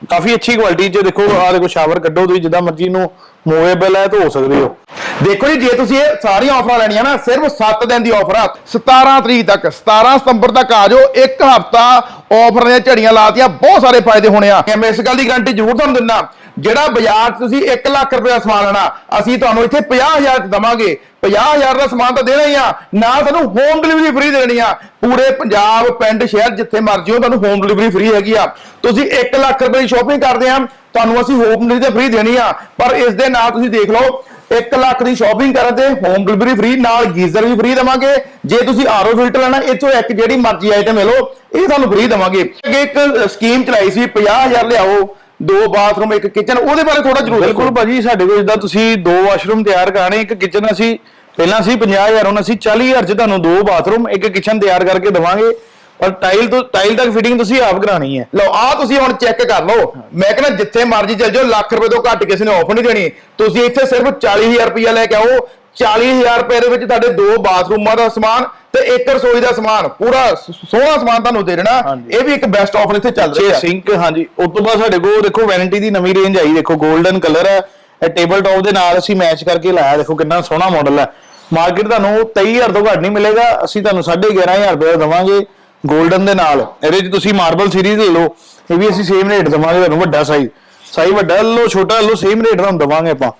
ਕਾਫੀ ਅੱਛੀ ਕੁਆਲਿਟੀ ਚ ਦੇਖੋ ਆ ਦੇਖੋ ਸ਼ਾਵਰ ਕੱਢੋ ਤੁਸੀਂ, ਜਿੱਦਾਂ ਮਰਜ਼ੀ ਨੂੰ ਮੂਵੇਬਲ ਹੈ, ਧੋ ਸਕਦੇ ਹੋ। ਦੇਖੋ ਜੀ, ਜੇ ਤੁਸੀਂ ਇਹ ਸਾਰੀਆਂ ਆਫਰਾਂ ਲੈਣੀਆਂ ਨਾ, ਸਿਰਫ 7 ਦਿਨ ਦੀ ਆਫਰ ਆ। 17 ਤਰੀਕ ਤੱਕ 17 ਸਤੰਬਰ ਤੱਕ ਆ ਜਾਓ, ਇੱਕ ਹਫਤਾ ਆਫਰ ਦੀਆਂ ਝੜੀਆਂ ਲਾਤੀਆਂ, ਬਹੁਤ ਸਾਰੇ ਫਾਇਦੇ ਹੋਣੇ ਆ। ਮੈਂ ਇਸ ਗੱਲ ਦੀ ਗਾਰੰਟੀ ਜ਼ਰੂਰ ਤੁਹਾਨੂੰ ਦਿੰਦਾ। ਜਿਹੜਾ ਬਾਜ਼ਾਰ 'ਚ ਤੁਸੀਂ 1 ਲੱਖ ਰੁਪਏ ਦਾ ਸਮਾਨ ਲੈਣਾ, ਅਸੀਂ ਤੁਹਾਨੂੰ ਇੱਥੇ 50000 ਚ ਦਵਾਂਗੇ। 50000 ਦਾ ਸਮਾਨ ਤਾਂ ਦੇਣਾ ਹੀ ਆ। ਨਾਲ ਤੁਹਾਨੂੰ ਹੋਮ ਡਿਲੀਵਰੀ ਫ੍ਰੀ ਦੇਣੀ ਆ। ਪੂਰੇ ਪੰਜਾਬ, ਪਿੰਡ, ਸ਼ਹਿਰ ਜਿੱਥੇ ਮਰਜ਼ੀ ਹੋ ਤੁਹਾਨੂੰ ਹੋਮ ਡਿਲੀਵਰੀ ਫ੍ਰੀ ਹੈਗੀ ਆ। ਤੁਸੀਂ 1 ਲੱਖ ਰੁਪਏ ਦੀ ਸ਼ਾਪਿੰਗ ਕਰਦੇ ਆ, ਤੁਹਾਨੂੰ ਅਸੀਂ ਹੋਮ ਡਿਲੀਵਰੀ ਤਾਂ ਫ੍ਰੀ ਦੇਣੀ ਆ। ਪਰ ਇਸ ਦੇ ਨਾਲ ਤੁਸੀਂ ਦੇਖ ਲਓ 1 ਲੱਖ ਦੀ ਸ਼ਾਪਿੰਗ ਕਰਨ ਤੇ ਹੋਮ ਡਿਲੀਵਰੀ ਫ੍ਰੀ ਨਾਲ ਗੀਜ਼ਰ ਵੀ ਫ੍ਰੀ ਦਵਾਂਗੇ। ਜੇ ਤੁਸੀਂ ਆਰਓ ਫਿਲਟਰ ਲੈਣਾ ਇਹ ਚੋਂ ਇੱਕ ਜਿਹੜੀ ਮਰਜ਼ੀ ਆਈਟਮ ਲੈ ਲਓ, ਇਹ ਤੁਹਾਨੂੰ ਫ੍ਰੀ ਦਵਾਂਗੇ। ਅੱਗੇ ਇੱਕ ਸਕੀਮ ਚਲਾਈ ਸੀ 50000 ਲਿਆਓ। ਦੋ ਬਾਥਰੂਮ ਇੱਕ ਕਿਚਨ ਉਹਦੇ ਬਾਰੇ ਥੋੜਾ ਜ਼ਰੂਰ ਬਿਲਕੁਲ ਭਾਜੀ ਸਾਡੇ ਕੋਲ ਜਿੱਦਾਂ ਤੁਸੀਂ ਦੋ ਵਾਸ਼ਰੂਮ ਤਿਆਰ ਕਰਾਣੇ ਇੱਕ ਕਿਚਨ ਅਸੀਂ ਪਹਿਲਾਂ ਅਸੀਂ 50000 ਹੁਣ ਅਸੀਂ 40000 ਚ ਤੁਹਾਨੂੰ ਦੋ ਬਾਥਰੂਮ ਇੱਕ ਕਿਚਨ ਤਿਆਰ ਕਰਕੇ ਦਵਾਂਗੇ। ਔਰ ਟਾਈਲ ਤੋਂ ਟਾਈਲ ਤੱਕ ਫਿਟਿੰਗ ਤੁਸੀਂ ਆਪ ਕਰਾਣੀ ਹੈ। ਲਓ ਆ ਤੁਸੀਂ ਹੁਣ ਚੈੱਕ ਕਰ ਲਓ। ਮੈਂ ਕਹਿੰਦਾ ਜਿੱਥੇ ਮਰਜ਼ੀ ਚੱਲ ਜਾਓ ਲੱਖ ਰੁਪਏ ਤੋਂ ਘੱਟ ਕਿਸੇ ਨੇ ਆਫਰ ਨਹੀਂ ਦੇਣੀ। ਤੁਸੀਂ ਇੱਥੇ ਸਿਰਫ 40000 ਰੁਪਇਆ ਲੈ ਕੇ ਆਓ 40000 ਰੁਪਏ ਦੇ ਵਿੱਚ ਤੁਹਾਡੇ ਦੋ ਬਾਥਰੂਮਾਂ ਦਾ ਸਮਾਨ ਤੇ ਇੱਕ ਰਸੋਈ ਦਾ ਸਮਾਨ ਪੂਰਾ ਸੋਹਣਾ ਸਮਾਨ ਤੁਹਾਨੂੰ ਦੇ ਦੇਣਾ। ਇਹ ਵੀ ਇੱਕ ਬੈਸਟ ਆਫਰ ਇੱਥੇ ਚੱਲ ਰਹੀ। ਹੈ ਸਿੰਕ ਹਾਂਜੀ। ਉਸ ਤੋਂ ਬਾਅਦ ਸਾਡੇ ਕੋਲ ਦੇਖੋ ਵੈਨਿਟੀ ਦੀ ਨਵੀਂ ਰੇਂਜ ਆਈ ਦੇਖੋ 골ਡਨ ਕਲਰ ਹੈ। ਇਹ ਟੇਬਲ ਟਾਪ ਦੇ ਨਾਲ ਅਸੀਂ ਮੈਚ ਕਰਕੇ ਲਾਇਆ ਦੇਖੋ ਕਿੰਨਾ ਸੋਹਣਾ ਮਾਡਲ ਹੈ। ਮਾਰਕੀਟ ਤੁਹਾਨੂੰ 23000 ਤੋਂ ਘੱਟ ਨਹੀਂ ਮਿਲੇਗਾ ਅਸੀਂ ਤੁਹਾਨੂੰ 11500 ਰੁਪਏ ਦਾ ਦਵਾਂਗੇ 골ਡਨ ਦੇ ਨਾਲ। ਇਹਦੇ 'ਚ ਤੁਸੀਂ ਮਾਰਬਲ ਸੀਰੀਜ਼ ਲੈ ਲਓ ਇਹ ਵੀ ਅਸੀਂ ਸੇਮ ਰੇਟ ਦਵਾਂਗੇ ਤੁਹਾਨੂੰ ਵੱਡਾ ਸਾਈਜ਼ ਸਾਈਜ਼ ਵੱਡਾ ਲੈ ਲਓ ਛੋਟਾ ਲੈ ਲਓ ਸੇਮ ਰੇਟ ਤੁਹਾਨੂੰ ਦਵਾਂਗੇ ਆਪਾਂ।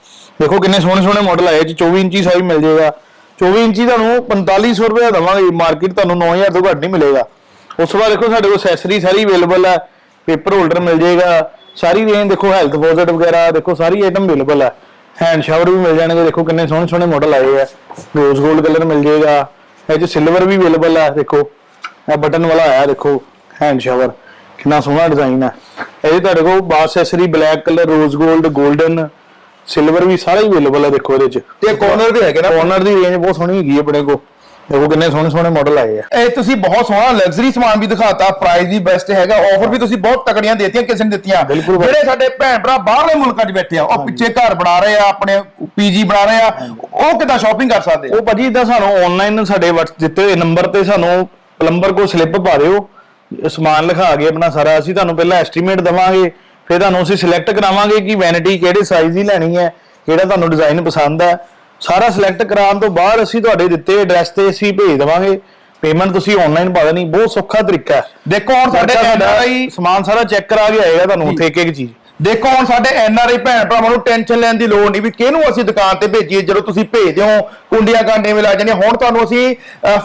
ਦੇਖੋ ਕਿੰਨੇ ਸੋਹਣੇ ਸੋਹਣੇ ਮਾਡਲ ਆਏ ਚ 24 ਇੰਚੀ ਸਾਈਜ਼ ਮਿਲ ਜਾਏਗਾ 24 ਇੰਚੀ ਤੁਹਾਨੂੰ 4500 ਰੁਪਏ ਦਵਾਂਗੇ ਮਾਰਕੀਟ ਤੁਹਾਨੂੰ 9000 ਤੋਂ ਘੱਟ ਨਹੀਂ ਮਿਲੇਗਾ। ਉਸ ਤੋਂ ਬਾਅਦ ਦੇਖੋ ਸਾਡੇ ਕੋਲ ਐਕਸੈਸਰੀ ਸਾਰੀ ਅਵੇਲੇਬਲ ਹੈ ਪੇਪਰ ਹੋਲਡਰ ਮਿਲ ਜਾਏਗਾ ਸਾਰੀ ਰੇਂਜ ਦੇਖੋ ਹੈਲਥ ਪੋਜ਼ਿਟ ਵਗੈਰਾ, ਦੇਖੋ ਸਾਰੀ ਆਈਟਮ ਅਵੇਲੇਬਲ ਹੈ ਹੈਂਡ ਸ਼ਾਵਰ ਵੀ ਮਿਲ ਜਾਣਗੇ, ਦੇਖੋ ਕਿੰਨੇ ਸੋਹਣੇ ਸੋਹਣੇ ਮਾਡਲ ਆਏ ਆ। ਰੋਜ਼ 골ਡ ਕਲਰ ਮਿਲ ਜਾਏਗਾ ਇਹ ਚ ਸਿਲਵਰ ਵੀ ਅਵੇਲੇਬਲ ਹੈ ਦੇਖੋ। ਇਹ ਬਟਨ ਵਾਲਾ ਆਇਆ, ਦੇਖੋ ਹੈਂਡ ਸ਼ਾਵਰ ਕਿੰਨਾ ਸੋਹਣਾ ਡਿਜ਼ਾਈਨ ਹੈ ਇਹ ਤੁਹਾਡੇ ਕੋਲ ਬਾਸ ਐਸਰੀ ਬਲੈਕ ਕਲਰ ਰੋਜ਼ 골ਡ 골ਡਨ ਸਿਲਵਰ ਵੀ ਸਾਰਾ ਹੀ ਅਵੇਲੇਬਲ ਹੈ ਦੇਖੋ ਇਹਦੇ ਚ। ਤੇ corner ਵੀ ਹੈਗੇ ਨਾ। ਕੋਰਨਰ ਦੀ ਰੇਂਜ ਬਹੁਤ ਸੋਹਣੀ ਹੈਗੀ ਆਪਣੇ ਕੋਲ। ਦੇਖੋ ਕਿੰਨੇ ਸੋਹਣੇ ਸੋਹਣੇ ਮਾਡਲ ਆਏ ਆ। ਇਹ ਤੁਸੀਂ ਬਹੁਤ ਸੋਹਣਾ ਲਗਜ਼ਰੀ ਸਮਾਨ ਵੀ ਦਿਖਾਤਾ ਪ੍ਰਾਈਸ ਵੀ ਬੈਸਟ ਹੈਗਾ। ਆਫਰ ਵੀ ਤੁਸੀਂ ਬਹੁਤ ਤਕੜੀਆਂ ਦੇਤੀਆਂ ਕਿਸੇ ਨੇ ਦਿੱਤੀਆਂ। ਜਿਹੜੇ ਸਾਡੇ ਭੈਣ ਭਰਾ ਬਾਹਰਲੇ ਮੁਲਕਾਂ 'ਚ ਬੈਠੇ ਆ ਉਹ ਪਿੱਛੇ ਘਰ ਬਣਾ ਰਹੇ ਆ ਆਪਣੇ ਪੀਜੀ ਬਣਾ ਰਹੇ ਆ ਉਹ ਕਿੱਦਾਂ ਸ਼ਾਪਿੰਗ ਕਰ ਸਕਦੇ ਉਹ ਭਾਜੀ ਇਦਾਂ ਸਾਨੂੰ ਆਨਲਾਈਨ ਸਾਡੇ ਵਟਸ ਦਿੱਤੇ ਹੋਏ ਨੰਬਰ ਤੇ ਸਾਨੂੰ ਪਲੰਬਰ ਕੋ ਸਲਿੱਪ ਪਾ ਦਿਓ। ਸਮਾਨ ਲਿਖਾ ਕੇ ਆਪਣਾ ਸਾਰਾ ਅਸੀਂ ਤੁਹਾਨੂੰ ਪਹਿਲਾਂ ਐਸਟੀਮੇਟ ਦਵਾਂਗੇ। ਫਿਰ ਤੁਹਾਨੂੰ ਅਸੀਂ ਸਿਲੈਕਟ ਕਰਾਵਾਂਗੇ ਕਿ ਵੈਨਿਟੀ ਕਿਹੜੇ ਸਾਈਜ਼ ਦੀ ਲੈਣੀ ਹੈ ਕਿਹੜਾ ਤੁਹਾਨੂੰ ਡਿਜ਼ਾਈਨ ਪਸੰਦ ਹੈ। ਸਾਰਾ ਸਿਲੈਕਟ ਕਰਾਉਣ ਤੋਂ ਬਾਅਦ ਅਸੀਂ ਤੁਹਾਡੇ ਦਿੱਤੇ ਐਡਰੈਸ ਤੇ ਅਸੀਂ ਭੇਜ ਦਵਾਂਗੇ। ਪੇਮੈਂਟ ਤੁਸੀਂ ਆਨਲਾਈਨ ਪਾ ਦੇਣੀ ਬਹੁਤ ਸੌਖਾ ਤਰੀਕਾ ਹੈ। ਦੇਖੋ ਹੁਣ ਸਾਡੇ ਸਾਡਾ ਐਨਆਰਆਈ ਸਮਾਨ ਸਾਰਾ ਚੈੱਕ ਕਰਾ ਕੇ ਆਏਗਾ ਤੁਹਾਨੂੰ ਉੱਥੇ ਇੱਕ ਇੱਕ ਚੀਜ਼। ਦੇਖੋ ਹੁਣ ਸਾਡੇ ਐਨ ਆਰ ਆਈ ਭੈਣ ਭਰਾਵਾਂ ਨੂੰ ਟੈਨਸ਼ਨ ਲੈਣ ਦੀ ਲੋੜ ਨਹੀਂ ਵੀ ਕਿਹਨੂੰ ਅਸੀਂ ਦੁਕਾਨ ਤੇ ਭੇਜੀਏ, ਜਦੋਂ ਤੁਸੀਂ ਭੇਜਦੇ ਹੋ, ਕੁੰਡੀਆਂ ਕਾਂਡੇ ਮਿਲ ਜਾਂਦੀਆਂ ਹੁਣ ਤੁਹਾਨੂੰ ਅਸੀਂ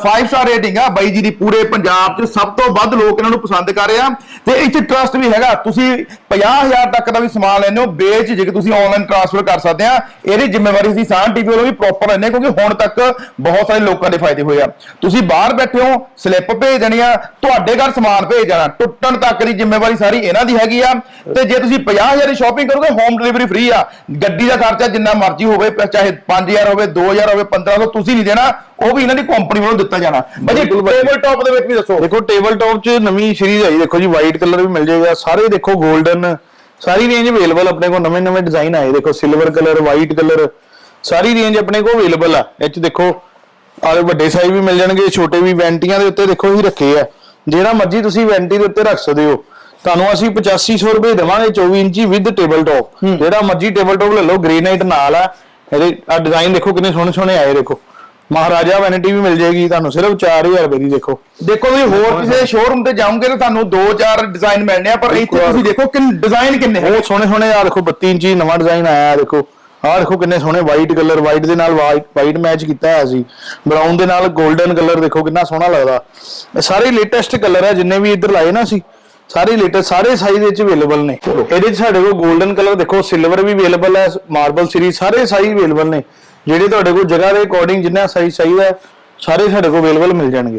5 ਸਟਾਰ ਰੇਟਿੰਗ ਆ ਬਾਈ ਜੀ ਦੀ ਪੂਰੇ ਪੰਜਾਬ 'ਚ ਸਭ ਤੋਂ ਵੱਧ ਲੋਕ ਇਹਨਾਂ ਨੂੰ ਪਸੰਦ ਕਰ ਰਹੇ ਆ। ਤੇ ਇਹ 'ਚ ਟਰਸਟ ਵੀ ਹੈਗਾ। ਤੁਸੀਂ 50000 ਤੱਕ ਦਾ ਵੀ ਸਮਾਨ ਲੈਂਦੇ ਹੋ ਬੇਚ ਜੇ ਤੁਸੀਂ ਆਨਲਾਈਨ ਟ੍ਰਾਂਸਫਰ ਕਰ ਸਕਦੇ ਆ। ਇਹਦੀ ਜ਼ਿੰਮੇਵਾਰੀ ਅਸੀਂ ਸਾਨ ਟੀਵੀ ਵੱਲੋਂ ਵੀ ਪ੍ਰੋਪਰ ਲੈਂਦੇ ਹਾਂ, ਕਿਉਂਕਿ ਹੁਣ ਤੱਕ ਬਹੁਤ ਸਾਰੇ ਲੋਕਾਂ ਦੇ ਫਾਇਦੇ ਹੋਏ ਆ। ਤੁਸੀਂ ਬਾਹਰ ਬੈਠੇ ਹੋ ਸਲਿੱਪ ਭੇਜ ਦੇਣੀ ਆ, ਤੁਹਾਡੇ ਘਰ ਸਮਾਨ ਭੇਜ ਜਾਣਾ। ਟੁੱਟਣ ਤੱਕ ਦੀ ਜ਼ਿੰਮੇਵਾਰੀ ਸਾਰੀ ਇਹਨਾਂ ਦੀ ਹੈਗੀ ਆ। ਤੇ ਜੇ ਤੁਸੀਂ 50000 50000 ਦੀ ਸ਼ਾਪਿੰਗ ਕਰੋਗੇ ਹੋਮ ਡਿਲੀਵਰੀ ਫ੍ਰੀ ਆ। ਗੱਡੀ ਦਾ ਖਰਚਾ ਜਿੰਨਾ ਮਰਜ਼ੀ ਹੋਵੇ ਚਾਹੇ 5000 ਹੋਵੇ 2000 ਹੋਵੇ 1500 ਤੁਸੀਂ ਨਹੀਂ ਦੇਣਾ ਉਹ ਵੀ ਇਹਨਾਂ ਦੀ ਕੰਪਨੀ ਵੱਲੋਂ ਦਿੱਤਾ ਜਾਣਾ। ਭਾਜੀ। ਟੇਬਲ ਟਾਪ ਦੇ ਵਿੱਚ ਵੀ ਦੱਸੋ। ਦੇਖੋ ਟੇਬਲ ਟਾਪ 'ਚ ਨਵੀਂ ਸੀਰੀਜ਼ ਆਈ ਦੇਖੋ ਜੀ ਵਾਈਟ ਕਲਰ ਵੀ ਮਿਲ ਜਾਏਗਾ। ਸਾਰੇ ਦੇਖੋ 골ਡਨ ਸਾਰੀ ਰੇਂਜ ਅਵੇਲੇਬਲ ਆਪਣੇ ਕੋਲ ਨਵੇਂ ਨਵੇਂ ਡਿਜ਼ਾਈਨ ਆਏ। ਦੇਖੋ ਸਿਲਵਰ ਕਲਰ ਵਾਈਟ ਕਲਰ ਸਾਰੀ ਰੇਂਜ ਆਪਣੇ ਕੋਲ ਅਵੇਲੇਬਲ ਆ। ਇਹ 'ਚ ਦੇਖੋ ਆਲੇ ਵੱਡੇ ਸਾਈਜ਼ ਵੀ ਮਿਲ ਜਾਣਗੇ ਛੋਟੇ ਵੀ ਵੈਂਟੀਆਂ ਦੇ ਉੱਤੇ ਦੇਖੋ ਹੀ ਰੱਖੇ ਆ। ਜਿਹੜਾ ਮਰਜ਼ੀ ਤੁਸੀਂ ਵੈਂਟੀ ਦੇ ਉੱਤੇ ਰੱਖ ਸਕਦੇ ਹੋ। ਤੁਹਾਨੂੰ ਅਸੀਂ 8500 ਰੁਪਏ ਦੇਵਾਂਗੇ 24 ਇੰਚੀ ਵਿਦ ਟੇਬਲ ਟਾਪ ਜਿਹੜਾ ਮਰਜ਼ੀ ਟੇਬਲ ਟਾਪ ਲੈ ਲਓ ਗ੍ਰੇਨਾਈਟ ਨਾਲ ਆ। ਇਹਦੇ ਆ ਡਿਜ਼ਾਈਨ ਦੇਖੋ ਕਿੰਨੇ ਸੋਹਣੇ ਸੋਹਣੇ ਆਏ ਦੇਖੋ। ਮਹਾਰਾਜਾ ਵੈਨਿਟੀ ਵੀ ਮਿਲ ਜਾਏਗੀ ਤੁਹਾਨੂੰ ਸਿਰਫ 4000 ਰੁਪਏ ਦੀ ਦੇਖੋ। ਦੇਖੋ ਵੀ ਹੋਰ ਕਿਸੇ ਸ਼ੋਰੂਮ ਤੇ ਜਾਓਗੇ ਤਾਂ ਤੁਹਾਨੂੰ 2-4 ਡਿਜ਼ਾਈਨ ਮਿਲਣੇ ਆ ਪਰ ਇੱਥੇ। ਤੁਸੀਂ ਦੇਖੋ ਕਿ ਡਿਜ਼ਾਈਨ ਕਿੰਨੇ ਹੈ ਬਹੁਤ ਸੋਹਣੇ ਸੋਹਣੇ ਆ ਦੇਖੋ 32 ਇੰਚੀ ਨਵਾਂ ਡਿਜ਼ਾਈਨ ਆਇਆ ਦੇਖੋ। ਆਹ ਦੇਖੋ ਕਿੰਨੇ ਸੋਹਣੇ ਵਾਈਟ ਕਲਰ ਵਾਈਟ ਦੇ ਨਾਲ ਵਾਈਟ ਮੈਚ ਕੀਤਾ ਹੋਇਆ ਸੀ। ਬਰਾਊਨ ਦੇ ਨਾਲ 골ਡਨ ਕਲਰ ਦੇਖੋ ਕਿੰਨਾ ਸੋਹਣਾ ਲੱਗਦਾ। ਸਾਰੇ ਲੇਟੈਸਟ ਕਲਰ ਹੈ ਜਿੰਨੇ ਵੀ ਇੱਧਰ ਲਾਏ ਨਾ ਸੀ ਸਾਰੇ ਲੇਟੈਸਟ ਸਾਰੇ ਸਾਈਜ਼ ਵਿੱਚ ਅਵੇਲੇਬਲ ਨੇ। ਇਹਦੇ 'ਚ ਸਾਡੇ ਕੋਲ 골ਡਨ ਕਲਰ ਦੇਖੋ ਸਿਲਵਰ ਵੀ ਅਵੇਲੇਬਲ ਹੈ ਮਾਰਬਲ ਸੀਰੀਜ਼ ਸਾਰੇ ਸਾਈਜ਼ ਅਵੇਲੇਬਲ ਨੇ। ਜਿਹੜੇ ਤੁਹਾਡੇ ਕੋਲ ਜਗ੍ਹਾ ਦੇ ਅਕੋਰਡਿੰਗ ਜਿੰਨਾ ਸਾਈਜ਼ ਚਾਹੀਦਾ ਸਾਰੇ ਸਾਡੇ ਕੋਲ ਅਵੇਲੇਬਲ ਮਿਲ ਜਾਣਗੇ।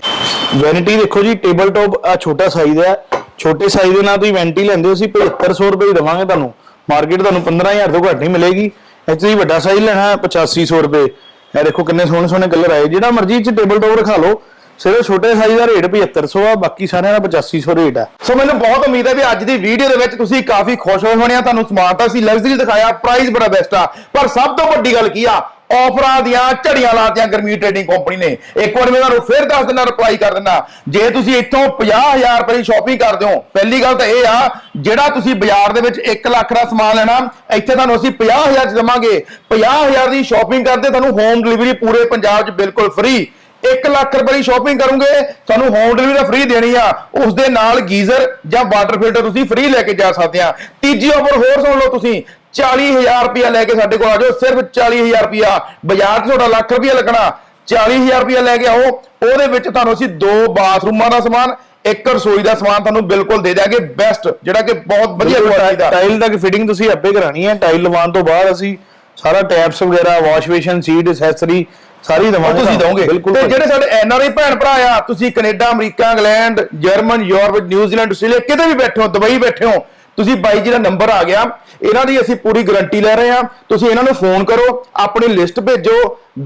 ਵੈਨਿਟੀ ਦੇਖੋ ਜੀ ਟੇਬਲ ਟਾਪ ਆ ਛੋਟਾ ਸਾਈਜ਼ ਹੈ। ਛੋਟੇ ਸਾਈਜ਼ ਦੇ ਨਾਲ ਤੁਸੀਂ ਵੈਨਿਟੀ ਲੈਂਦੇ ਹੋ, ਅਸੀਂ 7500 ਰੁਪਏ ਦੇਵਾਂਗੇ ਤੁਹਾਨੂੰ। ਮਾਰਕੀਟ ਤੁਹਾਨੂੰ 15000 ਤੋਂ ਘੱਟ ਨਹੀਂ ਮਿਲੇਗੀ। ਇਹ ਤੁਸੀਂ ਵੱਡਾ ਸਾਈਜ਼ ਲੈਣਾ ਹੈ 8500 ਰੁਪਏ। ਇਹ ਦੇਖੋ ਕਿੰਨੇ ਸੋਹਣੇ ਸੋਹਣੇ ਕਲਰ ਆਏ। ਜਿਹੜਾ ਮਰਜ਼ੀ ਚ ਟੇਬਲ ਟਾਪ ਰਖਾ ਲਓ ਸਿਰਫ ਛੋਟੇ ਸਾਈਜ਼ ਦਾ ਰੇਟ 7500 ਆ, ਬਾਕੀ ਸਾਰਿਆਂ ਦਾ 8500 ਰੇਟ ਹੈ ਸੋ ਮੈਨੂੰ ਬਹੁਤ ਉਮੀਦ ਹੈ ਵੀ ਅੱਜ ਦੀ ਵੀਡੀਓ ਦੇ ਵਿੱਚ ਤੁਸੀਂ ਕਾਫੀ ਖੁਸ਼ ਹੋਏ ਹੋਣੇ ਆ, ਤੁਹਾਨੂੰ ਸਮਾਰਟ ਤਾਂ ਅਸੀਂ ਲਗਜ਼ਰੀ ਦਿਖਾਇਆ ਪ੍ਰਾਈਸ ਬੜਾ ਬੈਸਟ ਆ। ਪਰ ਸਭ ਤੋਂ ਵੱਡੀ ਗੱਲ ਕੀ ਆ ਆਫਰਾਂ ਦੀਆਂ ਝੜੀਆਂ ਲਾਤੀਆਂ ਗਰਮੀ ਟ੍ਰੇਡਿੰਗ ਕੰਪਨੀ ਨੇ। ਇੱਕ ਵਾਰ ਮੈਂ ਤੁਹਾਨੂੰ ਫਿਰ ਦੱਸ ਦਿੰਦਾ ਰਿਪਲਾਈ ਕਰ ਦਿੰਦਾ। ਜੇ ਤੁਸੀਂ ਇੱਥੋਂ 50000 ਰੁਪਏ ਦੀ ਸ਼ਾਪਿੰਗ ਕਰਦੇ ਹੋ, ਪਹਿਲੀ ਗੱਲ ਤਾਂ ਇਹ ਆ, ਜਿਹੜਾ ਤੁਸੀਂ ਬਾਜ਼ਾਰ ਦੇ ਵਿੱਚ 1 ਲੱਖ ਦਾ ਸਮਾਨ ਲੈਣਾ, ਇੱਥੇ ਤੁਹਾਨੂੰ ਅਸੀਂ 50000 ਚ ਦੇਵਾਂਗੇ। 50000 ਦੀ ਸ਼ਾਪਿੰਗ ਕਰਦੇ, ਤੁਹਾਨੂੰ ਹੋਮ ਡਿਲੀਵਰੀ ਪੂਰੇ ਪੰਜਾਬ 'ਚ ਬਿਲਕੁਲ ਫ੍ਰੀ 1 ਲੱਖ ਰੁਪਏ ਦੀ ਸ਼ਾਪਿੰਗ ਕਰੋਗੇ ਤੁਹਾਨੂੰ ਹੋਮ ਡਿਲੀਵਰੀ ਫ੍ਰੀ ਦੇਣੀ ਆ। ਉਸ ਦੇ ਨਾਲ ਗੀਜ਼ਰ ਜਾਂ ਵਾਟਰ ਫਿਲਟਰ ਤੁਸੀਂ ਫ੍ਰੀ ਲੈ ਕੇ ਜਾ ਸਕਦੇ ਆ। ਤੀਜੀ ਆਫਰ ਹੋਰ ਸੁਣ ਲਓ ਤੁਸੀਂ 40000 ਰੁਪਇਆ ਲੈ ਕੇ ਸਾਡੇ ਕੋਲ ਆ ਜਾਓ ਸਿਰਫ 40000 ਰੁਪਇਆ। ਬਾਜ਼ਾਰ 'ਚ ਤੁਹਾਡਾ ਲੱਖ ਰੁਪਇਆ ਲੱਗਣਾ 40000 ਰੁਪਇਆ ਲੈ ਕੇ ਆਓ। ਉਹਦੇ ਵਿੱਚ ਤੁਹਾਨੂੰ ਅਸੀਂ ਦੋ ਬਾਥਰੂਮਾਂ ਦਾ ਸਮਾਨ ਇੱਕ ਰਸੋਈ ਦਾ ਸਮਾਨ ਤੁਹਾਨੂੰ ਬਿਲਕੁਲ ਦੇ ਦਿਆਂਗੇ ਬੈਸਟ ਜਿਹੜਾ ਕਿ ਬਹੁਤ ਵਧੀਆ ਕੁਆਲਿਟੀ ਦਾ। ਟਾਈਲ ਤੱਕ ਫਿਟਿੰਗ ਤੁਸੀਂ ਆਪੇ ਕਰਾਣੀ ਹੈ। ਟਾਈਲ ਲਵਾਉਣ ਤੋਂ ਬਾਅਦ ਅਸੀਂ ਸਾਰਾ ਟੈਪਸ ਵਗੈਰਾ ਵਾਸ਼ ਬੇਸ਼ਨ ਸੀਟ ਐਕਸੈਸਰੀ ਸਾਰੀ ਦਵਾਂਗੇ ਤੁਸੀਂ। ਦੋਗੇ ਤੇ। ਜਿਹੜੇ ਸਾਡੇ ਐਨਆਰਆਈ ਭੈਣ ਭਰਾ ਆ ਤੁਸੀਂ Canada America England German Europe New Zealand Australia ਕਿਤੇ ਵੀ ਬੈਠੇ ਹੋ ਦੁਬਈ ਬੈਠੇ ਹੋ ਤੁਸੀਂ ਬਾਈ ਜੀ ਦਾ ਨੰਬਰ ਆ ਗਿਆ। ਇਹਨਾਂ ਦੀ ਅਸੀਂ ਪੂਰੀ ਗਾਰੰਟੀ ਲੈ ਰਹੇ ਹਾਂ। ਤੁਸੀਂ ਇਹਨਾਂ ਨੂੰ ਫੋਨ ਕਰੋ ਆਪਣੀ ਲਿਸਟ ਭੇਜੋ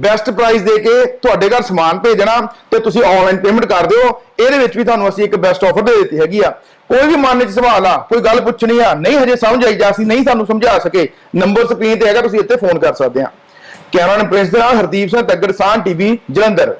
ਬੈਸਟ ਪ੍ਰਾਈਸ ਦੇ ਕੇ ਤੁਹਾਡੇ ਘਰ ਸਮਾਨ ਭੇਜਣਾ ਤੇ ਤੁਸੀਂ ਆਨਲਾਈਨ ਪੇਮੈਂਟ ਕਰ ਦਿਓ। ਇਹਦੇ ਵਿੱਚ ਵੀ ਤੁਹਾਨੂੰ ਅਸੀਂ ਇੱਕ ਬੈਸਟ ਆਫਰ ਦੇ ਦਿੱਤੀ ਹੈਗੀ ਆ। ਕੋਈ ਵੀ ਮਨ ਵਿੱਚ ਸਵਾਲ ਆ ਕੋਈ ਗੱਲ ਪੁੱਛਣੀ ਆ ਨਹੀਂ ਹਜੇ ਸਮਝ ਆਈ ਜਾਂ ਅਸੀਂ ਨਹੀਂ ਸਾਨੂੰ ਸਮਝਾ ਸਕੇ ਨੰਬਰ ਸਕਰੀਨ ਤੇ ਹੈਗਾ ਤੁਸੀਂ ਇੱਥੇ ਫੋਨ ਕਰ ਸਕਦੇ ਆ। ਕੈਮਰਾਮੈਨ ਪ੍ਰਿੰਸ ਦੇ ਨਾਲ ਹਰਦੀਪ ਸਿੰਘ ਤੱਗੜ ਸਾਨ ਟੀਵੀ ਜਲੰਧਰ।